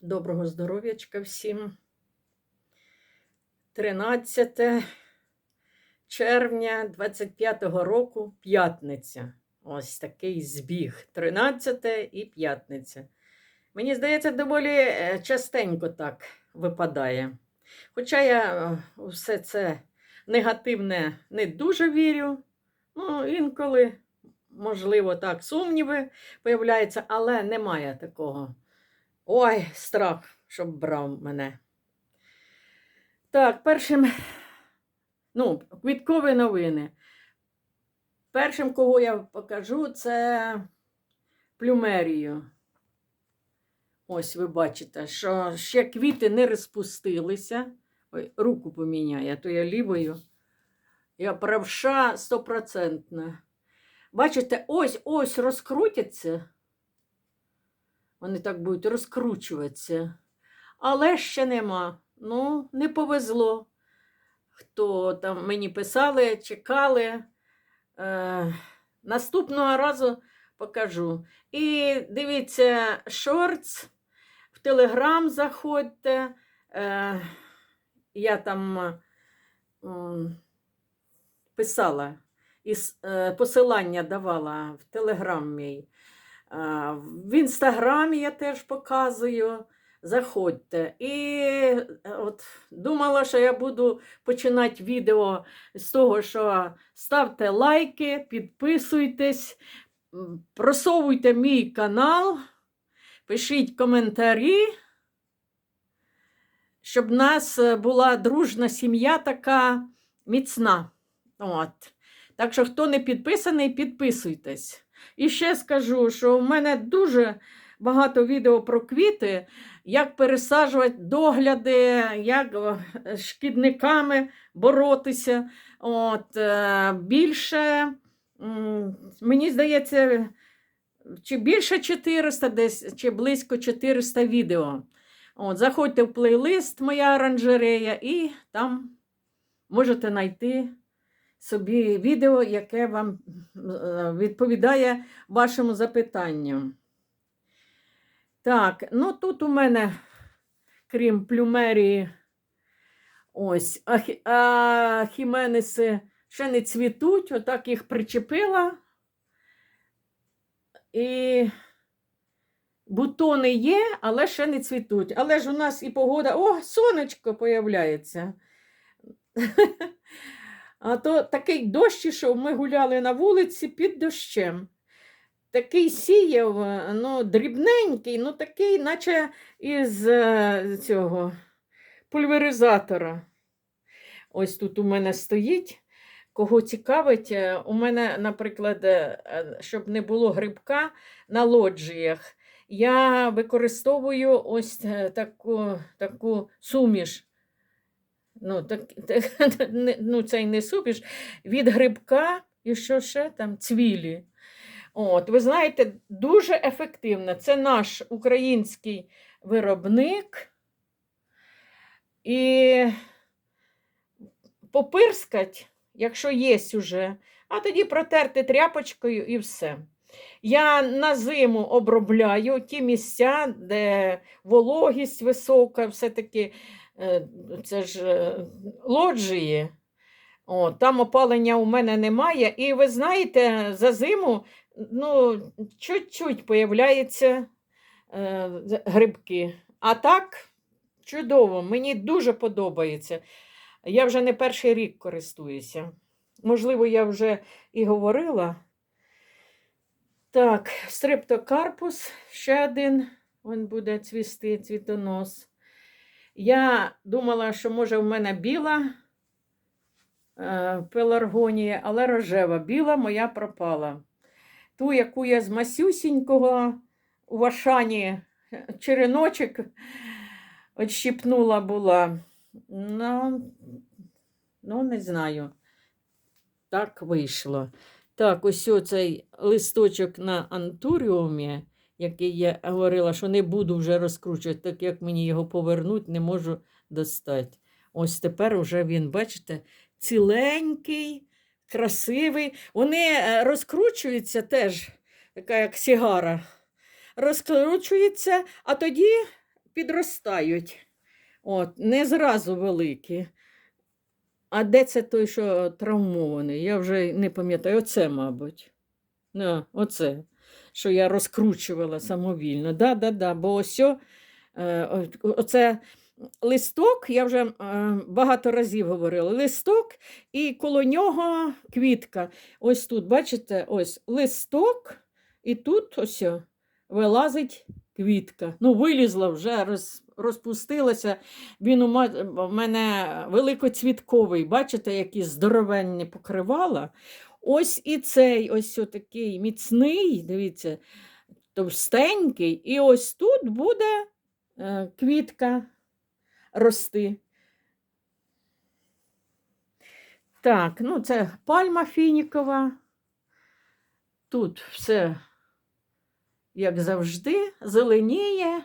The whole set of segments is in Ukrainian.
Доброго здоров'ячка всім. 13 червня 25-го року, п'ятниця. Ось такий збіг. 13 і п'ятниця. Мені здається, доволі е, частенько так випадає. Хоча я е, все це негативне не дуже вірю. Ну, інколи, можливо, так, сумніви появляються, але немає такого. Ой, страх, щоб брав мене. Так, першим, ну, квіткові новини. Першим, кого я покажу, це плюмерію. Ось ви бачите, що ще квіти не розпустилися. Ой, руку поміняю, а то я лівою. Я правша стопроцентна. Бачите, ось ось розкрутяться. Вони так будуть розкручуватися. Але ще нема. Ну, не повезло. Хто там мені писали, чекали. Е, наступного разу покажу. І дивіться, шортс, в Телеграм заходьте. Е, я там м, писала, і е, посилання давала в Телеграм мій. В інстаграмі я теж показую. Заходьте. І е, от думала, що я буду починати відео з того, що ставте лайки, підписуйтесь, просовуйте мій канал, пишіть коментарі, щоб в нас е, була дружна сім'я така міцна. От. Так що, хто не підписаний, підписуйтесь. І ще скажу, що в мене дуже багато відео про квіти, як пересаджувати догляди, як е, з шкідниками боротися. От, е, більше, мені здається, чи більше 400 десь, чи близько 400 відео. От, заходьте в плейлист Моя оранжерея і там можете знайти собі відео, яке вам е, відповідає вашому запитанню. Так, ну тут у мене, крім плюмерії, ось, а, хі- а хіменеси ще не цвітуть, отак їх причепила. І бутони є, але ще не цвітуть. Але ж у нас і погода, о, сонечко появляється. А то такий дощ ішов, ми гуляли на вулиці під дощем. Такий сіяв, ну, дрібненький, ну такий, наче із е, цього пульверизатора. Ось тут у мене стоїть. Кого цікавить, е, у мене, наприклад, е, щоб не було грибка на лоджіях, я використовую ось таку, таку суміш. Ну, так, так, ну, це й не суміш, від грибка і що ще там цвілі. От, ви знаєте, дуже ефективно. Це наш український виробник. І попирскать, якщо є уже, а тоді протерти тряпочкою і все. Я на зиму обробляю ті місця, де вологість висока, все-таки це ж е, лоджії. О, там опалення у мене немає. І ви знаєте, за зиму ну, чуть-чуть появляються е, грибки. А так, чудово, мені дуже подобається. Я вже не перший рік користуюся. Можливо, я вже і говорила. Так, стрептокарпус, ще один, він буде цвісти, цвітонос. Я думала, що може в мене біла е, пеларгонія, але рожева. Біла моя пропала. Ту, яку я з масюсінького у Вашані череночок відщипнула була. Ну, ну, не знаю. Так вийшло. Так, ось оцей листочок на антуріумі, який я говорила, що не буду вже розкручувати, так як мені його повернуть, не можу достати. Ось тепер вже він, бачите, ціленький, красивий. Вони е, розкручуються теж, така як сігара. Розкручується, а тоді підростають. От, не зразу великі. А де це той, що травмований? Я вже не пам'ятаю. Оце, мабуть. Да, оце, що я розкручувала самовільно. Да, да, да, бо ось е, оце листок, я вже е, багато разів говорила. Листок і коло нього квітка. Ось тут, бачите, ось листок, і тут ось вилазить квітка. Ну, вилізла вже, роз, розпустилася. Він у мене великоцвітковий, бачите, які здоровенні покривала. Ось і цей ось такий міцний, дивіться, товстенький. І ось тут буде е, квітка рости. Так, ну це пальма фінікова. Тут все, як завжди, зеленіє.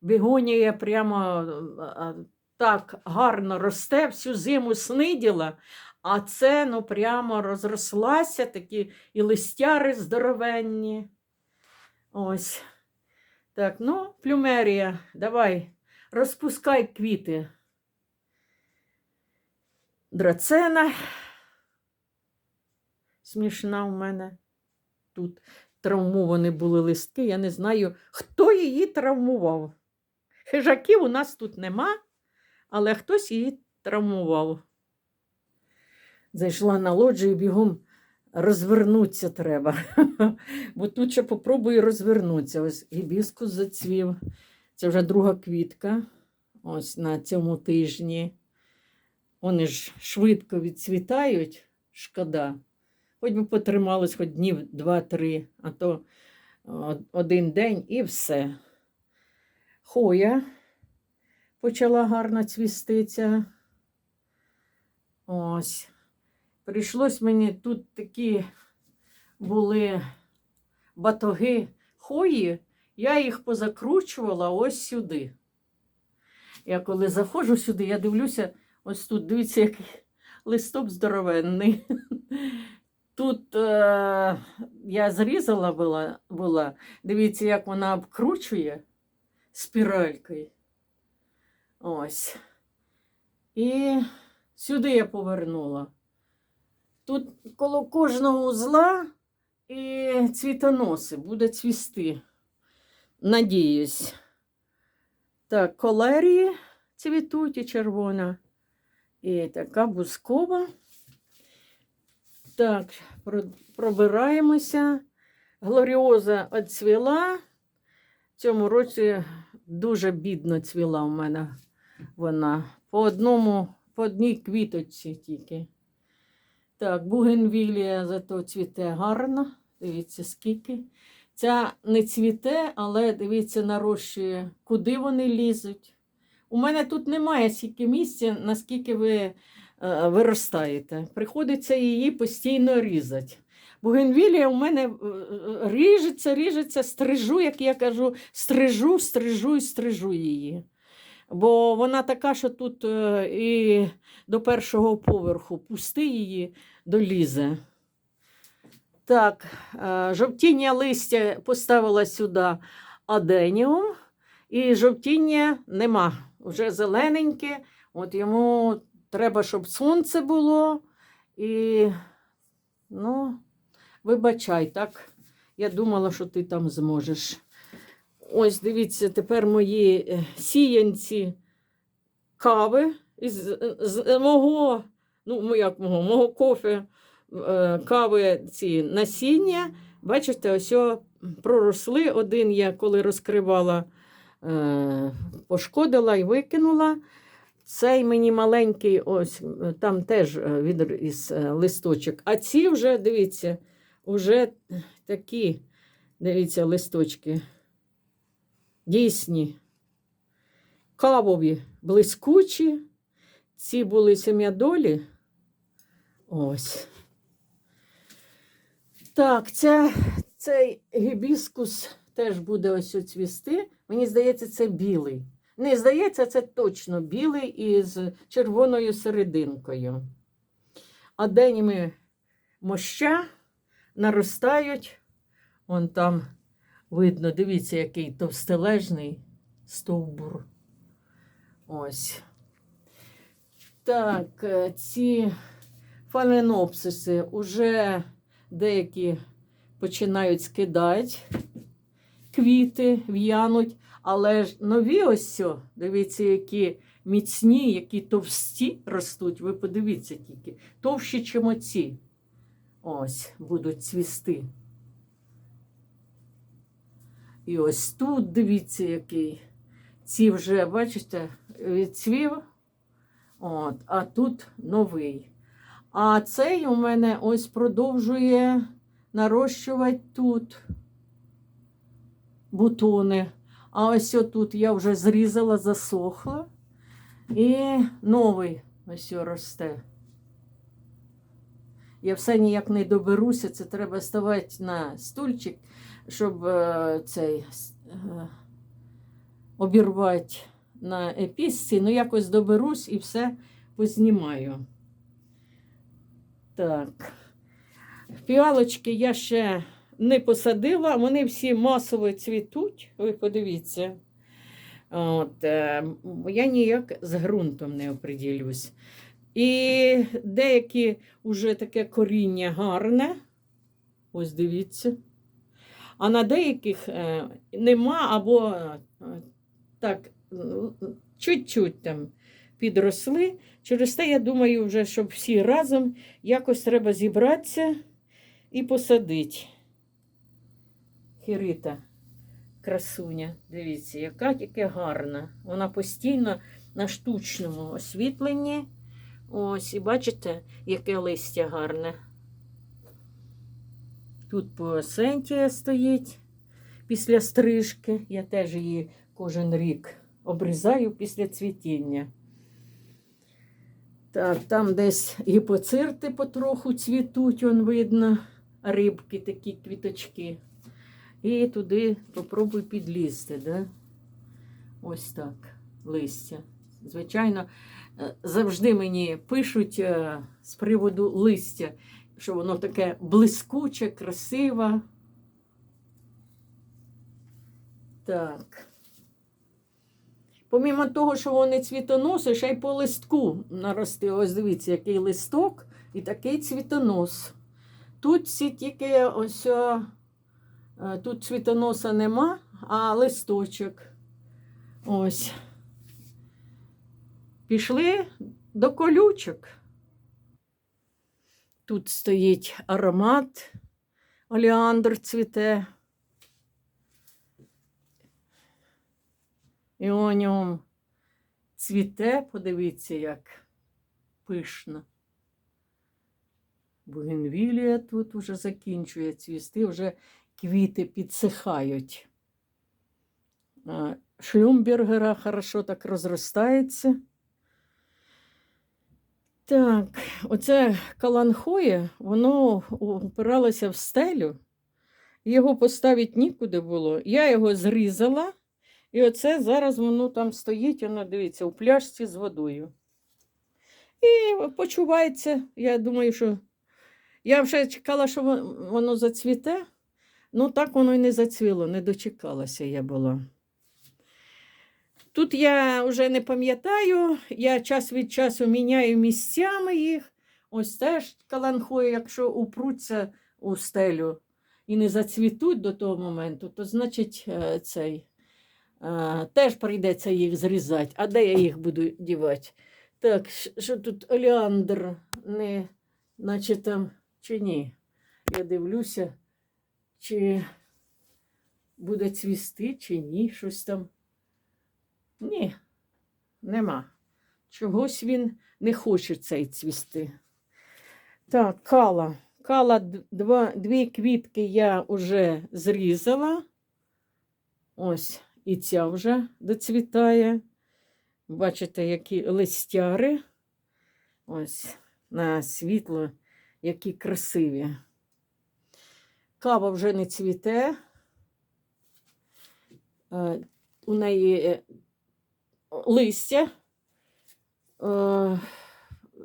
Бігонія прямо а, а, так гарно росте, всю зиму сниділа, а це ну прямо розрослася, такі і листяри здоровенні. Ось. Так, ну, плюмерія, давай, розпускай квіти. Драцена. Смішна в мене. Тут травмовані були листки. Я не знаю, хто її травмував. Хижаків у нас тут нема, але хтось її травмував. Зайшла на лоджію бігом розвернутися треба. Бо тут ще попробую розвернутися. Ось гібіскус зацвів. Це вже друга квітка. Ось на цьому тижні. Вони ж швидко відцвітають, шкода. Хоч би потрималось хоч днів два-три, а то один день і все. Хоя почала гарно цвістися. Ось. Прийшлось мені тут такі були батоги хої, я їх позакручувала ось сюди. Я коли заходжу сюди, я дивлюся, ось тут, дивіться, який листок здоровенний. Тут е, я зрізала була, була, дивіться, як вона обкручує спіралькою. Ось. І сюди я повернула. Тут коло кожного узла і цвітоноси буде цвісти. Надіюсь. Так, колерії цвітуть і червона. І така бускова. Так, пробираємося. Глоріоза відцвіла. В цьому році дуже бідно цвіла у мене вона. По одному, по одній квіточці тільки. Так, бугенвілія зато цвіте гарно. Дивіться, скільки. Ця не цвіте, але дивіться, нарощує, куди вони лізуть. У мене тут немає стільки місця, наскільки ви е, виростаєте. Приходиться її постійно різати. Бугенвілія у мене е, е, ріжеться, ріжеться, стрижу, як я кажу, стрижу, стрижу і стрижу її. Бо вона така, що тут е, і до першого поверху пусти її долізе. Так, е, жовтіння листя поставила сюди аденіум, і жовтіння нема. Вже зелененьке. От йому треба, щоб сонце було. І, ну, вибачай, так. Я думала, що ти там зможеш. Ось дивіться, тепер мої е, сіянці кави із з мого, ну як мого, мого кофе, е, кави ці насіння. Бачите, ось проросли. Один я коли розкривала, е, пошкодила і викинула. Цей мені маленький, ось там теж відріс е, листочок. А ці вже, дивіться, вже такі, дивіться, листочки. Дійсні, кавові, блискучі. Ці були сем'ядолі. Ось. Так, ця, цей гібіскус теж буде ось цвісти. Мені здається, це білий. Не здається, це точно білий із червоною серединкою. А денями моща наростають. Вон там видно, дивіться, який товстележний стовбур. Ось. Так, е, ці фаленопсиси вже деякі починають скидати квіти, в'януть, але ж нові ось, дивіться, які міцні, які товсті ростуть. Ви подивіться тільки, товщі, ніж оці. Ось будуть цвісти. І ось тут дивіться, який. Ці вже, бачите, відцвів. От, а тут новий. А цей у мене ось продовжує нарощувати тут бутони. А ось тут я вже зрізала, засохла. І новий ось росте. Я все ніяк не доберуся, це треба ставати на стульчик, щоб е, цей е, обірвати на епісці. Ну, якось доберусь і все познімаю. Так. Фіалочки я ще не посадила, вони всі масово цвітуть. Ви подивіться. От, е, я ніяк з ґрунтом не оприділюсь. І деякі вже таке коріння гарне. Ось дивіться. А на деяких е, нема або е, так, чуть-чуть там підросли. Через те, я думаю, вже, щоб всі разом якось треба зібратися і посадити. Хірита, красуня, дивіться, яка тільки гарна. Вона постійно на штучному освітленні. Ось, і бачите, яке листя гарне. Тут поасентія стоїть після стрижки. Я теж її кожен рік обрізаю після цвітіння. Так, там десь гіпоцирти потроху цвітуть, он видно, рибки, такі квіточки. І туди попробуй підлізти. Да? Ось так, листя. Звичайно, е, завжди мені пишуть е, з приводу листя, що воно таке блискуче, красиве. Так. Помімо того, що вони цвітоноси, ще й по листку нарости. Ось дивіться, який листок і такий цвітонос. Тут всі тільки ось е, тут цвітоноса нема, а листочок. Ось. Пішли до колючок. Тут стоїть аромат, оліандр цвіте. І у ньому цвіте, подивіться, як пишно. Бугенвілія тут вже закінчує цвісти, вже квіти підсихають. Шлюмбергера хорошо так розростається. Так, оце каланхоє, воно упиралося в стелю. Його поставити нікуди було. Я його зрізала. І оце зараз воно там стоїть, воно дивіться, у пляшці з водою. І почувається, я думаю, що я вже чекала, що воно зацвіте. Ну, так воно і не зацвіло, не дочекалася я була. Тут я вже не пам'ятаю, я час від часу міняю місцями їх. Ось теж каланхої, якщо упруться у стелю і не зацвітуть до того моменту, то значить е, цей. А, теж прийдеться їх зрізати. А де я їх буду дівати? Так, що тут олеандр, не, наче там, чи ні? Я дивлюся, чи буде цвісти, чи ні, щось там. Ні, нема. Чогось він не хоче цей цвісти. Так, кала. Кала два, дві квітки я вже зрізала. Ось. І ця вже доцвітає. Бачите, які листяри. Ось на світло, які красиві. Кава вже не цвіте. Е, У неї е, листя е,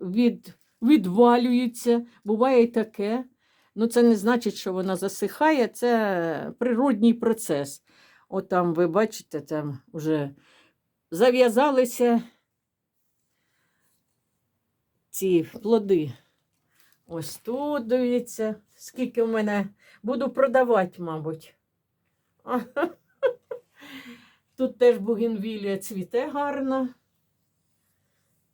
від, відвалюється, буває і таке. Ну, це не значить, що вона засихає, це природній процес. Отам, ви бачите, там вже зав'язалися ці плоди. Ось тут дивіться, скільки в мене буду продавати, мабуть. Тут теж бугенвілія цвіте гарно.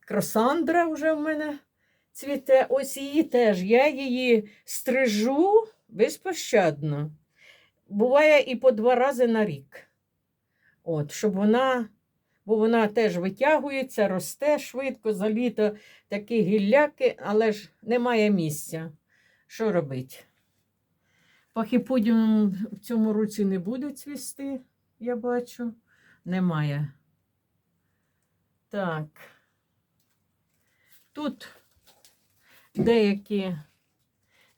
Красандра вже в мене цвіте. Ось її теж. Я її стрижу безпощадно. Буває і по два рази на рік. От, щоб вона, бо вона теж витягується, росте швидко, за літо такі гілляки, але ж немає місця. Що робити? Пахіподіум в цьому році не буде цвісти, я бачу. Немає. Так. Тут деякі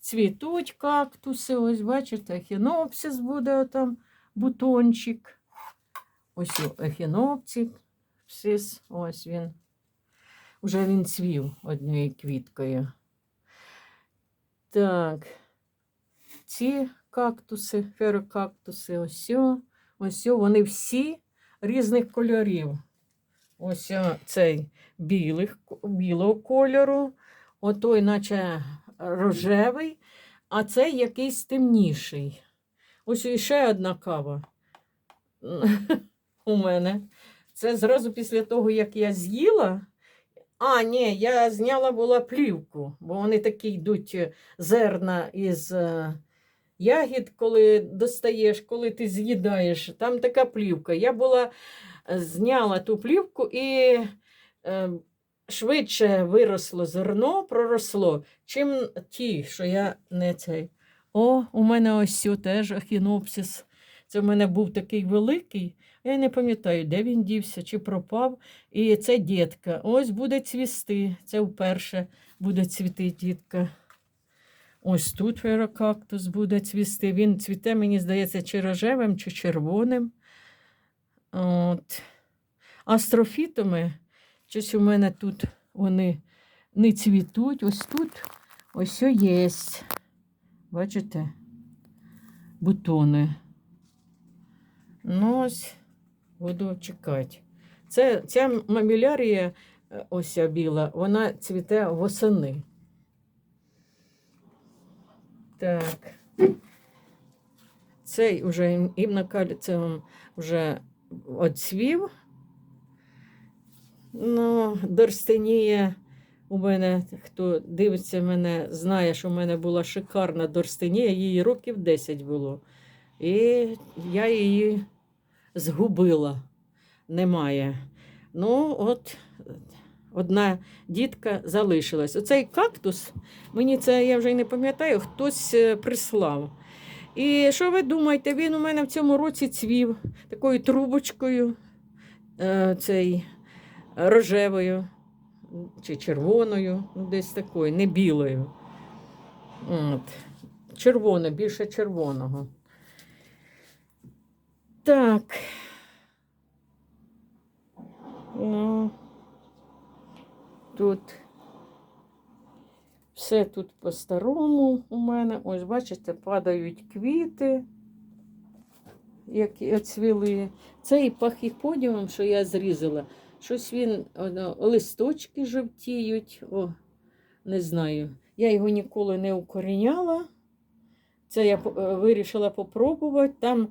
цвітуть кактуси. Ось, бачите, ехінопсис буде там бутончик. Ось ехінопсис, ось він. Уже він цвів однією квіткою. Так, ці кактуси, ферокактуси, ось, ось вони всі різних кольорів. Ось цей білих, білого кольору, отой, наче рожевий, а цей якийсь темніший. Ось іще одна кава у мене. Це зразу після того, як я з'їла. А, ні, я зняла була плівку, бо вони такі йдуть е, зерна із е, ягід, коли достаєш, коли ти з'їдаєш. Там така плівка. Я була е, зняла ту плівку і е, швидше виросло зерно, проросло, чим ті, що я не цей. О, у мене ось теж ахінопсис. Це в мене був такий великий. Я не пам'ятаю, де він дівся, чи пропав. І це дітка. Ось буде цвісти. Це вперше буде цвіти дітка. Ось тут ферокактус буде цвісти. Він цвіте, мені здається, чи рожевим, чи червоним. От. Астрофітами, щось у мене тут вони не цвітуть. Ось тут ось є. Бачите? Бутони. Ну, ось буду чекати. Це, ця мамілярія, е, ось біла, вона цвіте восени. Так. Цей уже імнокаліцевим вже оцвів. Ну, дорстенія у мене, хто дивиться мене, знає, що в мене була шикарна дорстенія, їй років 10 було. І я її згубила. Немає. Ну, от одна дітка залишилась. Оцей кактус, мені це я вже й не пам'ятаю, хтось е, прислав. І що ви думаєте, він у мене в цьому році цвів такою трубочкою, е, цей рожевою чи червоною, ну, десь такою, не білою. От. Червоне, більше червоного. Так. Ну, тут все тут по-старому у мене. Ось, бачите, падають квіти, які оцвіли. Цей пахіподіум, що я зрізала, щось він, оно, листочки жовтіють. О, не знаю. Я його ніколи не укоріняла. Це я е, вирішила попробувати. Там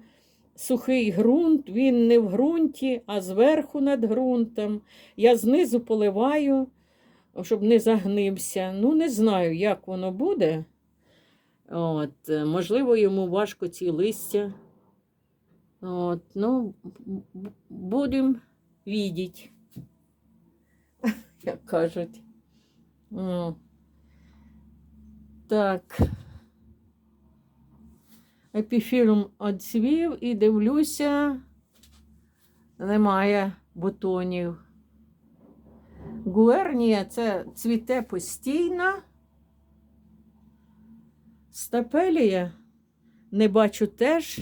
сухий ґрунт, він не в ґрунті, а зверху над ґрунтом. Я знизу поливаю, щоб не загнився. Ну, не знаю, як воно буде. От, е, Можливо, йому важко ці листя. От, ну, будемо видіти, як кажуть. О. Так. Епіфілум оцвів і дивлюся, немає бутонів. Гуернія це цвіте постійно. Стапелія не бачу теж.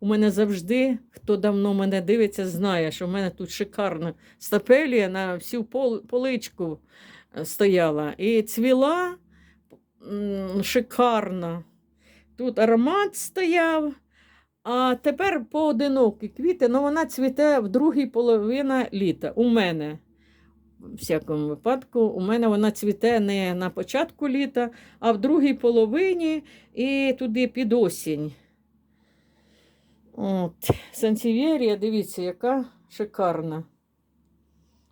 У мене завжди, хто давно мене дивиться, знає, що в мене тут шикарна стапелія на всю поличку е, стояла. І цвіла шикарно. Тут аромат стояв, А тепер поодинокі квіти, ну вона цвіте в другій половині літа. У мене. Всякому випадку, у мене вона цвіте не на початку літа, а в другій половині і туди під осінь. От. Сансівєрія, дивіться, яка шикарна.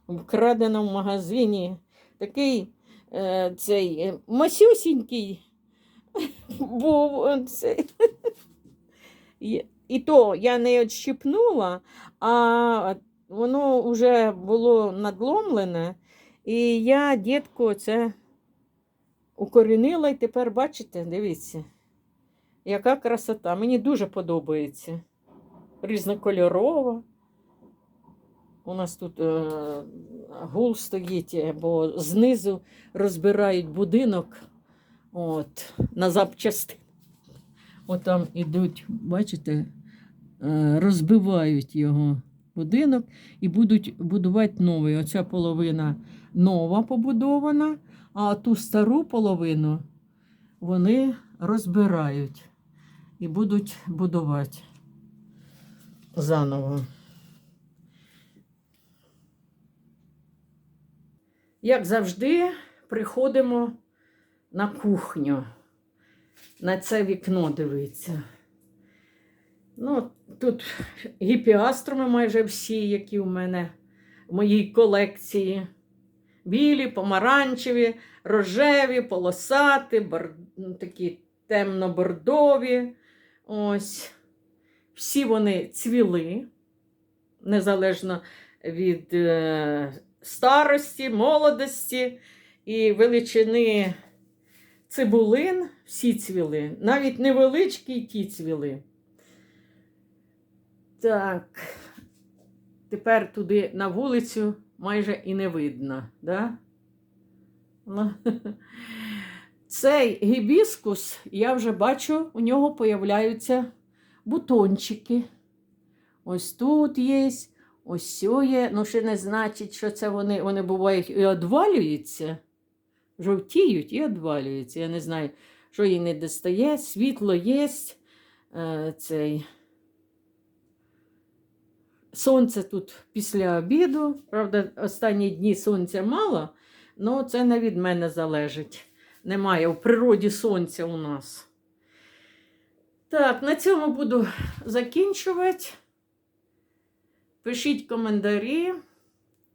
Вкрадена в магазині. Такий е, цей е, масюсінький був цей. І то я не відщипнула, а воно вже було надломлене, і я дітку це укорінила, і тепер, бачите, дивіться, яка красота. Мені дуже подобається. Різнокольорова. У нас тут е, гул стоїть, бо знизу розбирають будинок от, на запчастини. Отам ідуть, бачите, е, розбивають його будинок і будуть будувати новий. Оця половина нова побудована, а ту стару половину вони розбирають і будуть будувати заново. Як завжди, приходимо на кухню. На це вікно дивиться. Ну, тут гіпіаструми майже всі, які в мене в моїй колекції. Білі, помаранчеві, рожеві, полосаті, бор... ну, такі темно-бордові. Ось. Всі вони цвіли, незалежно від е, старості, молодості і величини цибулин, всі цвіли. Навіть невеличкі ті цвіли. Так, тепер туди на вулицю майже і не видно. Да? Ну, Цей гібіскус, я вже бачу, у нього появляються бутончики. Ось тут є, ось є. Ну, ще не значить, що це вони, вони бувають і одвалюються, жовтіють і одвалюються. Я не знаю, що їй не достає. Світло є. Е, цей. Сонце тут після обіду. Правда, останні дні сонця мало, але це не від мене залежить. Немає в природі сонця у нас. Так, на цьому буду закінчувати. Пишіть коментарі,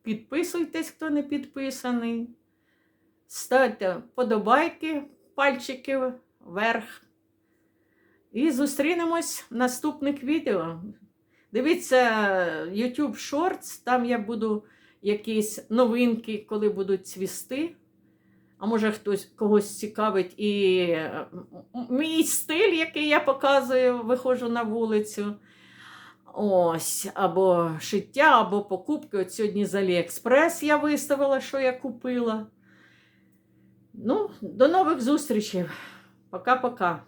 підписуйтесь, хто не підписаний. Ставте подобайки, пальчики вверх. І зустрінемось в наступних відео. Дивіться YouTube Shorts, там я буду якісь новинки, коли будуть цвісти. А може хтось когось цікавить і мій стиль, який я показую, виходжу на вулицю. Ось, або шиття, або покупки. От сьогодні з Аліекспрес я виставила, що я купила. Ну, до нових зустрічей. Пока-пока.